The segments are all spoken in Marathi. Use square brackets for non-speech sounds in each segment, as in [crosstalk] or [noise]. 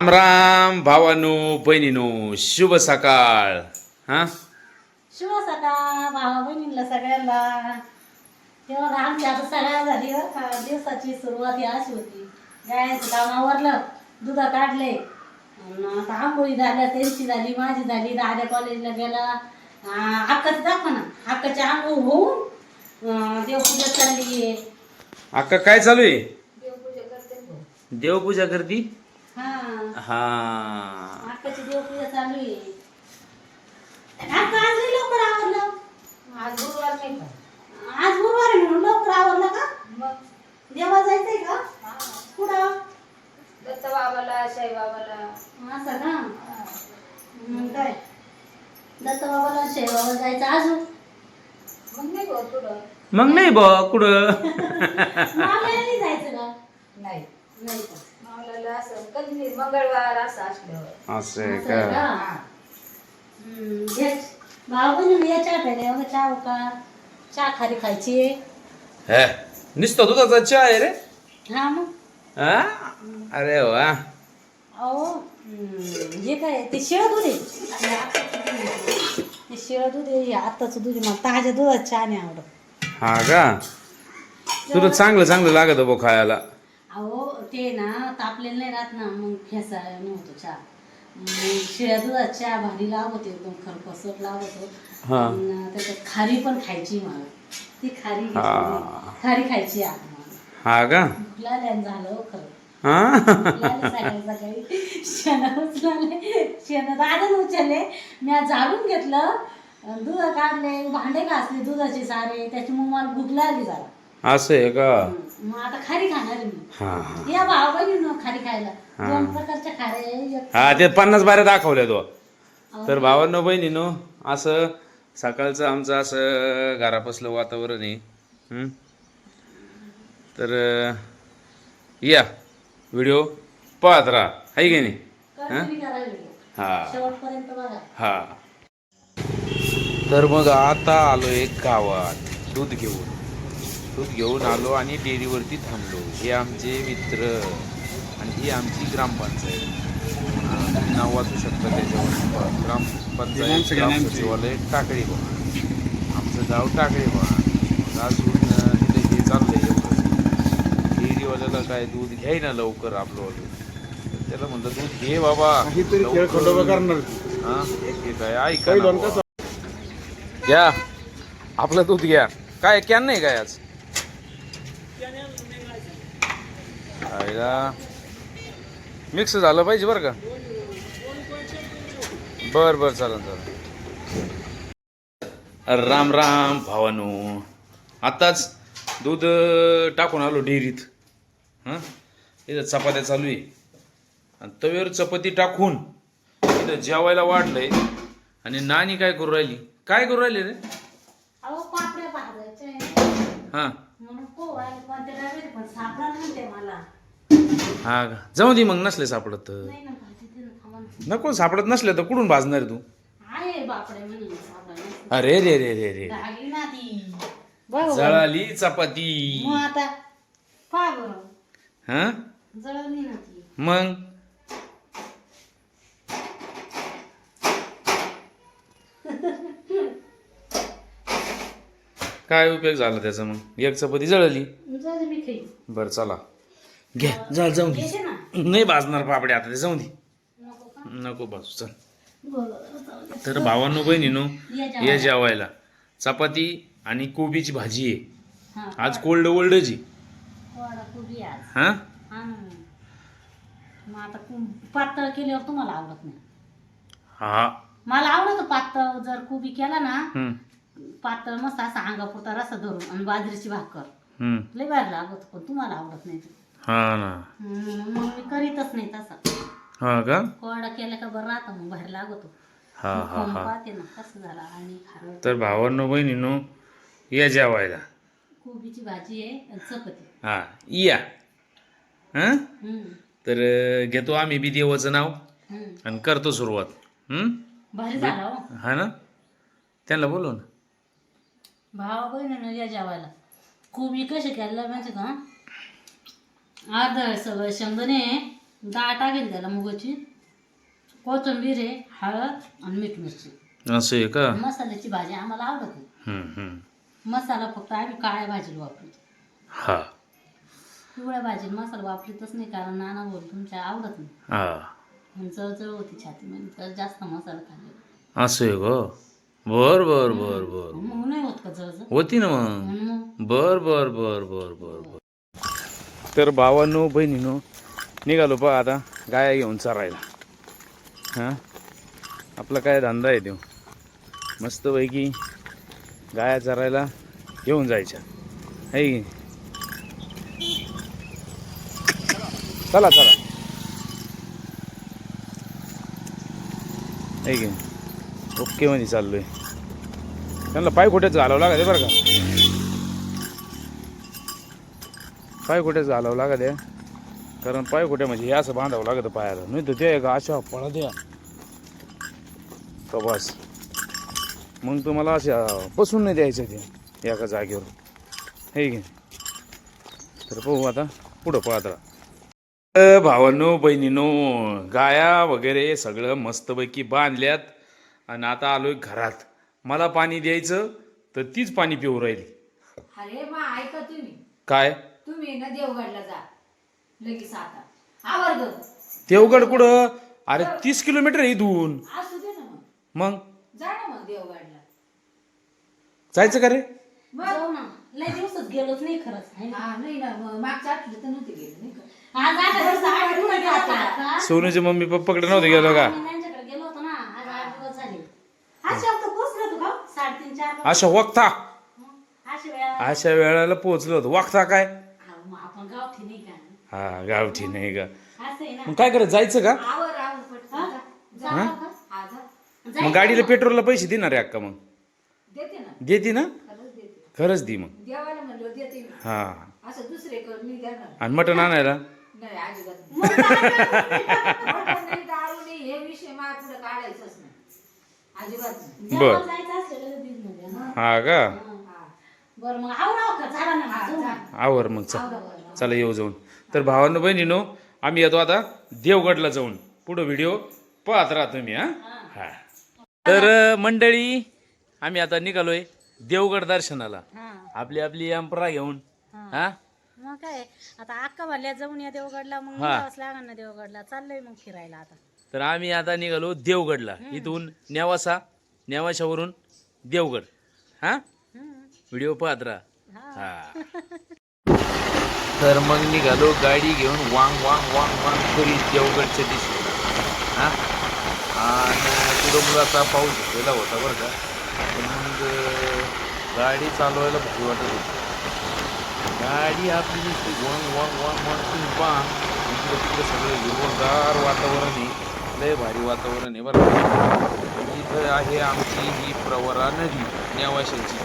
राम राम भावानो बहिणीनो शुभ सकाळ. हा? शुभ सकाळ भावा बहिणीला सगळ्यांना. तेव्हा आमची आता सगळ्या झाली बरं का दिवसाची सुरुवात ही अशी होती. गायचं काम आवरलं दुध काढले अन् आता आंघोळी झाल्या त्यांची झाली माझी झाली दाद्या कॉलेजला गेला. अक्काचं दाखव ना. अक्काची आंघोळ होऊन अं, देवपूजा चालली. आहे अक्का काय चालू आहे? देवपूजा करती. हा हा. देवपूजा चालू आहे. अक्का आज लई लवकर आवरलं. आज गुरुवार नाही का आज गुरुवार आहे म्हणून लवकर आवरलं का? मग? देवा जायचंय का. कुठं? दत्त बाबाला शाई बाबाला. असं का? मग काय? दत्त बाबाला बाबाला जायचं अजून? मग नाही गो तुला मग नाही बा कुठं. [laughs] नाही जायचं का? नाही. नाही का? असं कधी मंगळवार असं असल्यावर. का? हा. भाऊ चहा चहा का चहा खारी खायची. हे, नुसतं दुधाचा चहा आहे रे. हा मग? हा? अरे वा. अहो हम्म, हे काय ते शिळं दूध आहे. ते शिळं दूध आहे हे आत्ताचं दूध आहे. मला ताज्या दुधात चहा नाही आवडत. हा का? तुला चांगलं चांगलं लागत बो खायला. अहो ते ना तापलेलं नाही राहत ना मग फेसा नव्हतो चहा. मग शिळ्या दुधात चहा भारी लागत एकदम खरपसट लागत हा. अन् त्याच्यात खारी पण खायची मला. ती खारी घेतली हा. खारी खायची मला हा का? झालं हो खरं. हा? भूक लागली सकाळी सकाळी. शेण उचलले. शेण दादन उचलले. मी आज झाडून घेतलं. अन् दूध काढले भांडे घासले दुधाचे सारे. त्याच्यामुळे मला भूक लागली जरा. असं आहे का? मग आता खारी खाणार आहे मी. हा हा. या भाव बहिणी खारी खायला. दोन प्रकारच्या खारे एक- हा ते पन्नास बाऱ्या दाखवल्या तो. तर भावांनो बहिणीनो असं सकाळचं आमचं असं घरापासलं वातावरण आहे. हं? तर अं, या. व्हिडिओ पाहत राहा. आहे की नाही? कंटिन्यू. हा? शेवटपर्यंत बघा. हा. तर मग आता आलो एक गावात दूध घेऊन. दूध घेऊन आलो आणि डेअरीवरती थांबलो. हे आमचे मित्र आणि ही आमची ग्रामपंचायत. नाव वाचू शकता त्याच्यावर. ग्रामपंचायत ग्राम सचिवालय टाकळी बघा आमचं गाव टाकळी बघा अजून तिथे हे चाललंय एवढं. डेअरीवाल्याला काय दूध घ्याय ना लवकर आपलं त्याला म्हणलं दूध घे बाबा. हा हे काय ऐका. घ्या. आपलं दूध घ्या. काय कॅन नाही काय आज? आईला. मिक्स झालं पाहिजे बरं का? बर बर चालेल चालेल. राम राम भावानो. आताच दूध टाकून आलो डेअरीत. हां? इथं चपात्या चालू आहे. आणि तव्यावर चपाती टाकून इथं जेवायला वाढलंय. आणि नानी काय करू राहिली? काय करू राहिली रे? हां. हा का? जाऊ दे मग नसले सापडत तर. नाही ना भाजी ते थांबा ना. नको सापडत नसले तर कुठून भाजणार तू? आहे बापडे म्हणून सापडा अरे रे रे रे रे. लागली ना ती. बघ जळाली चपाती. मग आता पहा बरं. हा? जळली ना ती. मग? काय उपयोग झाला त्याचा मग? एक चपाती जळली. जाऊ दे मी खाईन. बर चला. घ्या जा जाऊ दे नाही भाजणार पापडे आता ते जाऊ दे. नको भाजू चल. तर भावांनो बहिणीनो ये जेवायला. चपाती आणि कोबीची भाजी आहे. आज कोल्ड आज. हा? पातळ केल्यावर तुम्हाला आवडत नाही. हा. मला आवडतं पातळ जर कुबी केला ना पातळ मस्त असा अंगापुरता रसा धरून आणि बाजरीची भाकर. लय भारी लागत पण तुम्हाला आवडत नाही. हा ना. हम्म, मग मी करीतच नाही तसा. हा का? कोरडा केला का बरं राहतं मग बाहेर लागतो. हा हा खाऊन हा. पाहते ना कसं झाला आणि खारं तर भावांनो बहिणीनो या जेवायला. कोबीची भाजी आहे आणि चपाती. हा या. हा? हम्म, तर अं, घेतो आम्ही बी देवाचं नाव हम्म. आणि करतो सुरुवात. भारी झाला हो. हा ना? त्यांना बोलव ना. भावा बहिणीनं या जेवायला. कोबी कशी केलं माहिती का अर्ध सगळं शेंगदाणे डाळ टाकेल त्याला मुगाची कोथिंबीर आहे हळद आणि मीठ मिरची. असं आहे का? मसाल्याची भाजी आम्हाला आवडत नाही. हम्म, हम्म. मसाला फक्त आम्ही काळ्या भाजीला वापरतो. हा. पिवळ्या भाजीला मसाला वापरतच नाही कारण नाना बोल तुमच्या आवडत नाही. हा. जळजळ होती छाती म्हणजे जास्त मसाला खाल्ले असं आहे का बर बर बर बर. मग नाही होत का जळजळ? होती ना मग? म्हणून मग? बर बर बर बर बर बर. तर भावांनो बहिणीनो निघालो पहा आता गाया घेऊन चरायला. हां? आपला काय धंदा आहे तो? मस्तपैकी गाया चरायला घेऊन जायच्या. है की चला चला. है की ओके मध्ये चाललोय. त्यांना पाय कुठेच घालावं लागते बरं का. पाय कुठेच घालावं लागत आहे. कारण पाय कुठे म्हणजे हे असं बांधावं लागतं पायाला. नाही तर ते का अशा पळा द्या बस. मग तुम्हाला अशा बसून नाही द्यायचं ते एका जागेवर. हे की तर पाहू आता पुढं पाहत राहा. अ, भावांनो बहिणीनो गाया वगैरे सगळं मस्तपैकी बांधल्यात आणि आता आलोय घरात. मला पाणी द्यायचं तर तीच पाणी पिऊ राहिली. काय? तुम्ही ना देवगडला जा. लगेच आता. आवर ग. देवगड कुठं? अरे तीस किलोमीटर आहे इथून. असू दे ना मग. मग? जा ना मग देवगडला. जायचं का रे? जाऊ ना. लय दिवसात गेलोच नाही खरंच. है ना? हा नाही ना मग. मागच्या आठवड्यात तर नव्हते गेले नाही का? आज आठ दिवस आठ दिवस गेलो होतो आता. सोनूचे मम्मी पप्पाकडे नव्हते गेलो का? आम्ही त्यांच्याकडे गेलो होतो ना. आज आठ दिवस झाले. अशी आता पोचलो तू का? साडेतीन चार अशा वक्ता. अशी वेळा अशा वेळेला पोहोचलो होतो. वागता काय? मग गावठी नाही का? हा गावठी नाही का? असं आहे ना. मग काय करत जायचं का? आवर आवर पटकन जा. जा जाऊ हा? का? हा जा. जायचं मग गाडीला का? पेट्रोलला पैसे देणार आहे अक्का मग? देते ना. देते ना? खरंच देते. खरंच दे मग. देवाला म्हणलं देते मी. हा. असं दुसरे कर मी देणार. आणि मटण आणायला? नाही अजिबात नाही. मग काय? मटण नाही, दारू नाही, हे विषय मला पुढे काढायचंच नाही. अजिबात नाही. देवाला जायचं असलेलं लगेच ना. का? हा. बरं मग आवराव का? चला ना हा, जाऊ जा. ना. आवर मग चल चला येऊ जाऊन. तर भावांनो बहिणीनो आम्ही येतो आता देवगडला जाऊन. पुढं व्हिडिओ पाहत राहा तुम्ही हा? हा. तर मंडळी आम्ही आता निघालोय देवगड दर्शनाला. आपली आपली अंपरा घेऊन हा. मग काय आता अक्का भरल्या जाऊन या देवगडला मग लागेल ना देवगडला. चाललंय मग फिरायला आता. तर आम्ही आता निघालो देवगडला. इथून नेवासा नेवाशावरून देवगड. हा. व्हिडिओ पाहत राहा. हा. तर मग निघालो गाडी घेऊन वांग वांग वांग वांग करीत देवगडच्या दिशेला. हां? आणि पुढं पाऊस झालेला होता बरं का. पण मग गाडी चालवायला भारी वाटत होती. गाडी आपली नुसती वांग वांग वांग वांग तुम्ही पहा इकडे सगळं हिरवगार वातावरण आहे. लय भारी वातावरण आहे बरं का. इथं आहे आमची ही प्रवरा नदी नेवाशाची.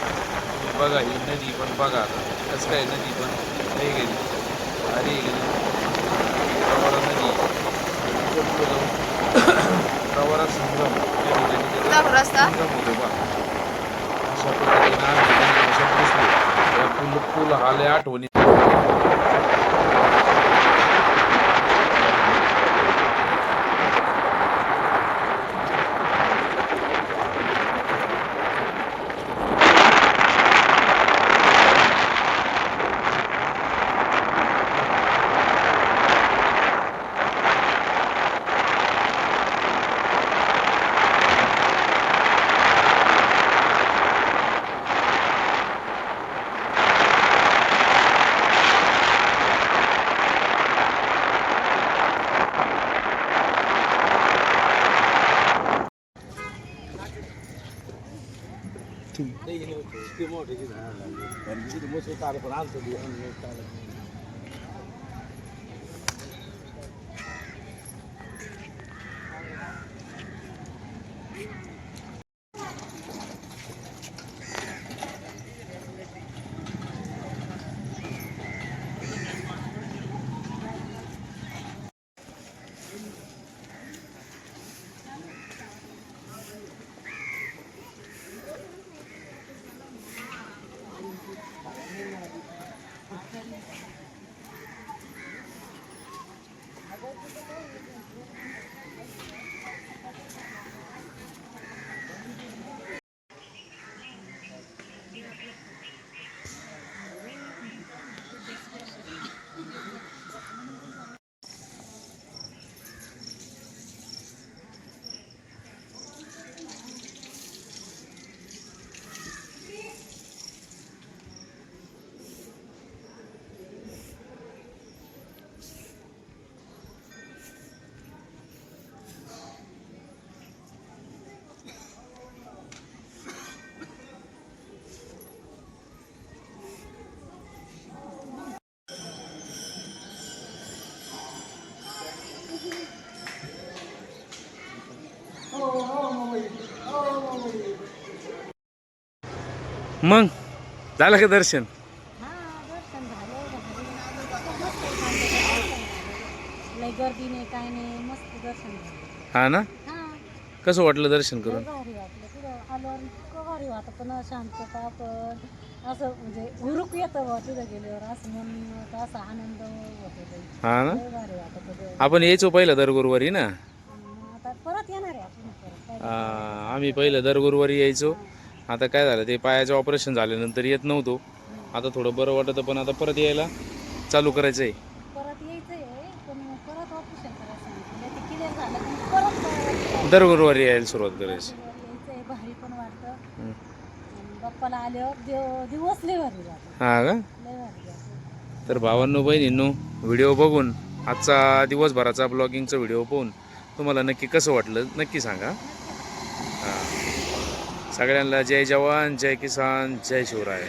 बघा ही नदी पण बघा आता. कसं काय नदी पण? गेली अरे गेली प्रवरा नदी प्रवरा संगम या ठिकाणी संगम होतो बा अशा या पूल पूल आले आठवणी 对，就是。बा तिथं गेल्यावर. असं मन होतं, असा आनंद होतो लय. हा ना. आपण यायचो पहिलं दर गुरुवारी ना? मग आता परत येणार आम्ही पहिलं दर गुरुवारी यायचो. आता काय झालं ते पायाचं ऑपरेशन झाल्यानंतर येत नव्हतो. आता थोडं बरं वाटतं पण आता परत यायला चालू करायचं आहे परत यायचंय पण परत ऑपरेशन करायचं सांगितलं ते क्लिअर झालं की परत यायचंय दर गुरुवारी यायला सुरुवात करायची. भारी पण वाटतं. हं. आणि बाप्पाला आल्यावर देव दिवस लय भारी जातो. हा का? लय भारी जातो. तर भावांनो बहिणींनो व्हिडिओ बघून आजचा दिवसभराचा ब्लॉगिंगचा व्हिडिओ पाहून तुम्हाला नक्की कसं वाटलं नक्की सांगा. सगळ्यांना जय जवान जय किसान जय शिवराय.